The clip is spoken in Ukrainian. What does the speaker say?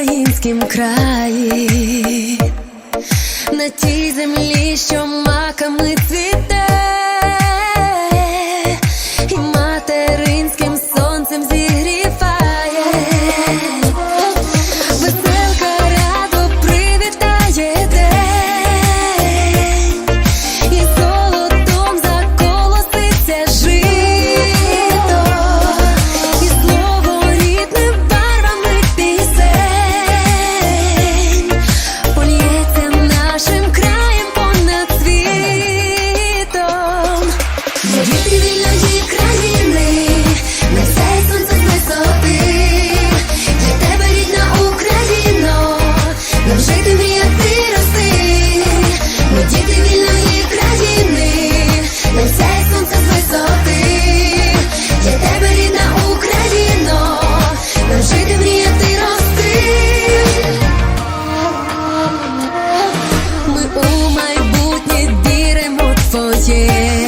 українськім краї, на тій землі, що маками цвіте. yeah.